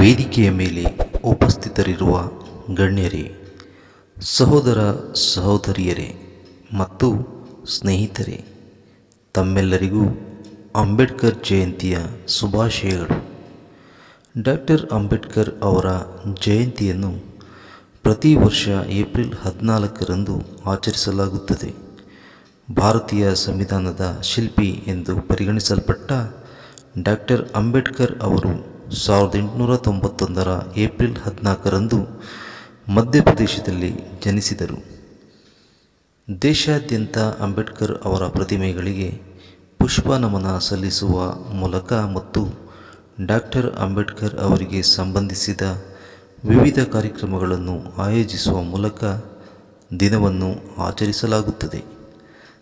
ವೇದಿಕೆಯ ಮೇಲೆ ಉಪಸ್ಥಿತರಿರುವ ಗಣ್ಯರೇ, ಸಹೋದರ ಸಹೋದರಿಯರೇ ಮತ್ತು ಸ್ನೇಹಿತರೇ, ತಮ್ಮೆಲ್ಲರಿಗೂ ಅಂಬೇಡ್ಕರ್ ಜಯಂತಿಯ ಶುಭಾಶಯಗಳು. ಡಾಕ್ಟರ್ ಅಂಬೇಡ್ಕರ್ ಅವರ ಜಯಂತಿಯನ್ನು ಪ್ರತಿ ವರ್ಷ ಏಪ್ರಿಲ್ ಹದಿನಾಲ್ಕರಂದು ಆಚರಿಸಲಾಗುತ್ತದೆ. ಭಾರತೀಯ ಸಂವಿಧಾನದ ಶಿಲ್ಪಿ ಎಂದು ಪರಿಗಣಿಸಲ್ಪಟ್ಟ ಡಾಕ್ಟರ್ ಅಂಬೇಡ್ಕರ್ ಅವರು ಸಾವಿರದ ಎಂಟುನೂರ ತೊಂಬತ್ತೊಂದರ ಏಪ್ರಿಲ್ ಹದಿನಾಲ್ಕರಂದು ಮಧ್ಯಪ್ರದೇಶದಲ್ಲಿ ಜನಿಸಿದರು. ದೇಶಾದ್ಯಂತ ಅಂಬೇಡ್ಕರ್ ಅವರ ಪ್ರತಿಮೆಗಳಿಗೆ ಪುಷ್ಪ ನಮನ ಸಲ್ಲಿಸುವ ಮೂಲಕ ಮತ್ತು ಡಾಕ್ಟರ್ ಅಂಬೇಡ್ಕರ್ ಅವರಿಗೆ ಸಂಬಂಧಿಸಿದ ವಿವಿಧ ಕಾರ್ಯಕ್ರಮಗಳನ್ನು ಆಯೋಜಿಸುವ ಮೂಲಕ ದಿನವನ್ನು ಆಚರಿಸಲಾಗುತ್ತದೆ.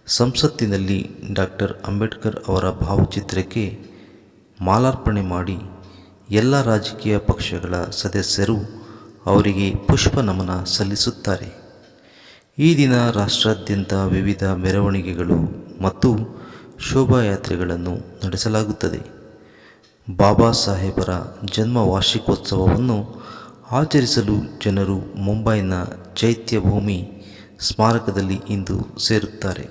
ಸಂಸತ್ತಿನಲ್ಲಿ ಡಾಕ್ಟರ್ ಅಂಬೇಡ್ಕರ್ ಅವರ ಭಾವಚಿತ್ರಕ್ಕೆ ಮಾಲಾರ್ಪಣೆ ಮಾಡಿ ಎಲ್ಲ ರಾಜಕೀಯ ಪಕ್ಷಗಳ ಸದಸ್ಯರು ಅವರಿಗೆ ಪುಷ್ಪ ನಮನ ಸಲ್ಲಿಸುತ್ತಾರೆ. ಈ ದಿನ ರಾಷ್ಟ್ರಾದ್ಯಂತ ವಿವಿಧ ಮೆರವಣಿಗೆಗಳು ಮತ್ತು ಶೋಭಾಯಾತ್ರೆಗಳನ್ನು ನಡೆಸಲಾಗುತ್ತದೆ. ಬಾಬಾ ಸಾಹೇಬರ ಜನ್ಮ ವಾರ್ಷಿಕೋತ್ಸವವನ್ನು ಆಚರಿಸಲು ಜನರು ಮುಂಬೈನ ಚೈತ್ಯಭೂಮಿ ಸ್ಮಾರಕದಲ್ಲಿ ಇಂದು ಸೇರುತ್ತಾರೆ.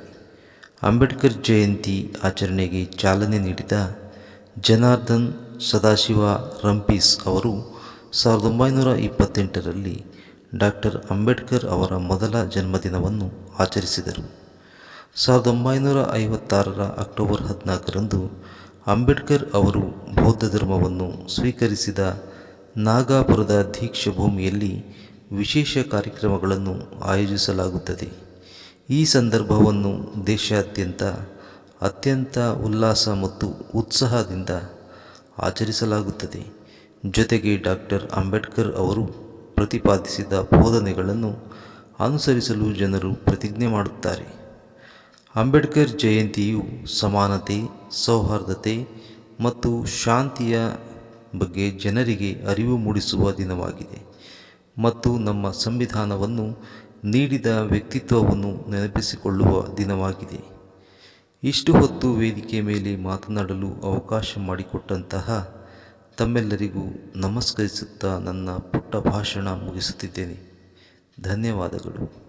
ಅಂಬೇಡ್ಕರ್ ಜಯಂತಿ ಆಚರಣೆಗೆ ಚಾಲನೆ ನೀಡಿದ ಜನಾರ್ದನ್ ಸದಾಶಿವ ರಂಪೀಸ್ ಅವರು ಸಾವಿರದ ಒಂಬೈನೂರ ಇಪ್ಪತ್ತೆಂಟರಲ್ಲಿ ಡಾಕ್ಟರ್ ಅಂಬೇಡ್ಕರ್ ಅವರ ಮೊದಲ ಜನ್ಮದಿನವನ್ನು ಆಚರಿಸಿದರು. ಸಾವಿರದ ಒಂಬೈನೂರ ಐವತ್ತಾರರ ಅಕ್ಟೋಬರ್ ಹದಿನಾಲ್ಕರಂದು ಅಂಬೇಡ್ಕರ್ ಅವರು ಬೌದ್ಧ ಧರ್ಮವನ್ನು ಸ್ವೀಕರಿಸಿದ ನಾಗಾಪುರದ ದೀಕ್ಷಾಭೂಮಿಯಲ್ಲಿ ವಿಶೇಷ ಕಾರ್ಯಕ್ರಮಗಳನ್ನು ಆಯೋಜಿಸಲಾಗುತ್ತದೆ. ಈ ಸಂದರ್ಭವನ್ನು ದೇಶಾದ್ಯಂತ ಅತ್ಯಂತ ಉಲ್ಲಾಸ ಮತ್ತು ಉತ್ಸಾಹದಿಂದ ಆಚರಿಸಲಾಗುತ್ತದೆ. ಜೊತೆಗೆ ಡಾಕ್ಟರ್ ಅಂಬೇಡ್ಕರ್ ಅವರು ಪ್ರತಿಪಾದಿಸಿದ ಬೋಧನೆಗಳನ್ನು ಅನುಸರಿಸಲು ಜನರು ಪ್ರತಿಜ್ಞೆ ಮಾಡುತ್ತಾರೆ. ಅಂಬೇಡ್ಕರ್ ಜಯಂತಿಯು ಸಮಾನತೆ, ಸೌಹಾರ್ದತೆ ಮತ್ತು ಶಾಂತಿಯ ಬಗ್ಗೆ ಜನರಿಗೆ ಅರಿವು ಮೂಡಿಸುವ ದಿನವಾಗಿದೆ ಮತ್ತು ನಮ್ಮ ಸಂವಿಧಾನವನ್ನು ನೀಡಿದ ವ್ಯಕ್ತಿತ್ವವನ್ನು ನೆನಪಿಸಿಕೊಳ್ಳುವ ದಿನವಾಗಿದೆ. ಇಷ್ಟು ಹೊತ್ತು ವೇದಿಕೆ ಮೇಲೆ ಮಾತನಾಡಲು ಅವಕಾಶ ಮಾಡಿಕೊಟ್ಟಂತಹ ತಮ್ಮೆಲ್ಲರಿಗೂ ನಮಸ್ಕರಿಸುತ್ತಾ ನನ್ನ ಪುಟ್ಟ ಭಾಷಣ ಮುಗಿಸುತ್ತಿದ್ದೇನೆ. ಧನ್ಯವಾದಗಳು.